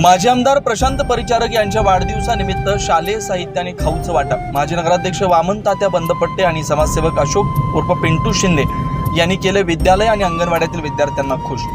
माजी आमदार प्रशांत परिचारक यांच्या वाढदिवसानिमित्त शालेय साहित्याने खाऊचं वाटप. माजी नगराध्यक्ष वामन तात्या बंदपट्टे आणि समाजसेवक अशोक उर्फ पिंटू शिंदे यांनी केले विद्यालय आणि अंगणवाड्यातील विद्यार्थ्यांना खुश.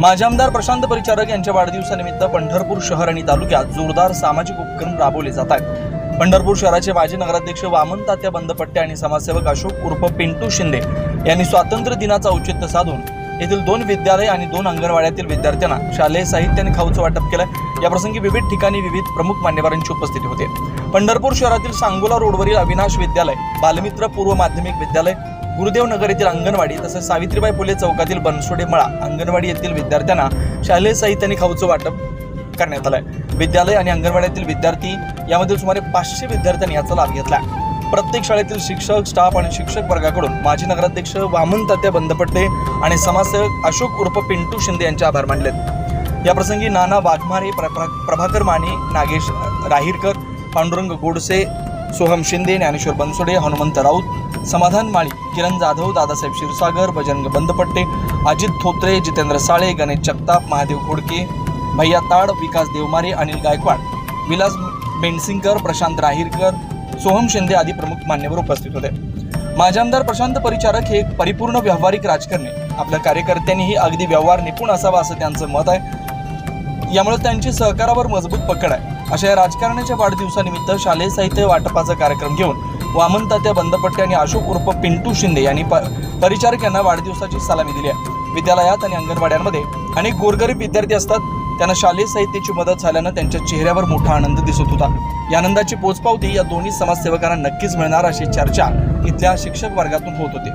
माजी आमदार प्रशांत परिचारक यांच्या वाढदिवसानिमित्त पंढरपूर शहर आणि तालुक्यात जोरदार सामाजिक उपक्रम राबवले जात आहेत. पंढरपूर शहराचे माजी नगराध्यक्ष वामन तात्या बंदपट्टे आणि समाजसेवक अशोक उर्फ पिंटू शिंदे यांनी स्वातंत्र्य दिनाचं औचित्य साधून येथील दोन विद्यालय आणि दोन अंगणवाड्यातील विद्यार्थ्यांना शालेय साहित्य आणि खाऊचं वाटप केलं याप्रसंगी विविध ठिकाणी विविध प्रमुख मान्यवरांची उपस्थिती होती. पंढरपूर शहरातील सांगोला रोडवरील अविनाश विद्यालय बालमित्र पूर्व माध्यमिक विद्यालय गुरुदेव नगर येथील अंगणवाडी तसेच सावित्रीबाई फुले चौकातील बनसोडे मळा अंगणवाडी येथील विद्यार्थ्यांना शालेय साहित्य आणि खाऊचं वाटप करण्यात आलंय. विद्यालय आणि अंगणवाड्यातील विद्यार्थी यामध्ये सुमारे पाचशे विद्यार्थ्यांनी याचा लाभ घेतला प्रत्येक शाळेतील शिक्षक स्टाफ आणि शिक्षक वर्गाकडून माजी नगराध्यक्ष वामन तात्या बंदपट्टे आणि समाजसेवक अशोक उर्फ पिंटू शिंदे यांचे आभार मानलेत. या प्रसंगी नाना वाघमारे प्र- प्रभाकर माने नागेश राहीरकर पांडुरंग गोडसे सोहम शिंदे ज्ञानेश्वर बनसोडे हनुमंत राऊत समाधान माळी किरण जाधव दादासाहेब क्षीरसागर बजरंग बंदपट्टे अजित थोत्रे जितेंद्र साळे गणेश जगताप महादेव खोडके भैया ताड विकास देवमारे अनिल गायकवाड विलास बेंडसिंगकर प्रशांत राहीरकर सोहम शिंदे आदी प्रमुख मान्यवर उपस्थित होते. माजी आमदार प्रशांत परिचारक हे एक परिपूर्ण व्यावहारिक राजकारणी. आपल्या कार्यकर्त्यांनीही अगदी व्यवहार निपुण असावा असं त्यांचं मत आहे. यामुळे त्यांची सहकारावर मजबूत पकड आहे. अशा या राजकारण्याच्या वाढदिवसानिमित्त शालेय साहित्य वाटपाचा कार्यक्रम घेऊन वामन तात्या बंदपट्टे आणि अशोक उर्फ पिंटू शिंदे यांनी प- परिचारक यांना वाढदिवसाची सलामी दिली आहे. विद्यालयात आणि अंगणवाड्यांमध्ये अनेक गोरगरीब विद्यार्थी असतात. त्यांना शालेय साहित्याची मदत झाल्यानं त्यांच्या चेहऱ्यावर मोठा आनंद दिसत होता. या आनंदाची पोचपावती या दोन्ही समाजसेवकांना नक्कीच मिळणार अशी चर्चा इथल्या शिक्षक वर्गातून होत होती.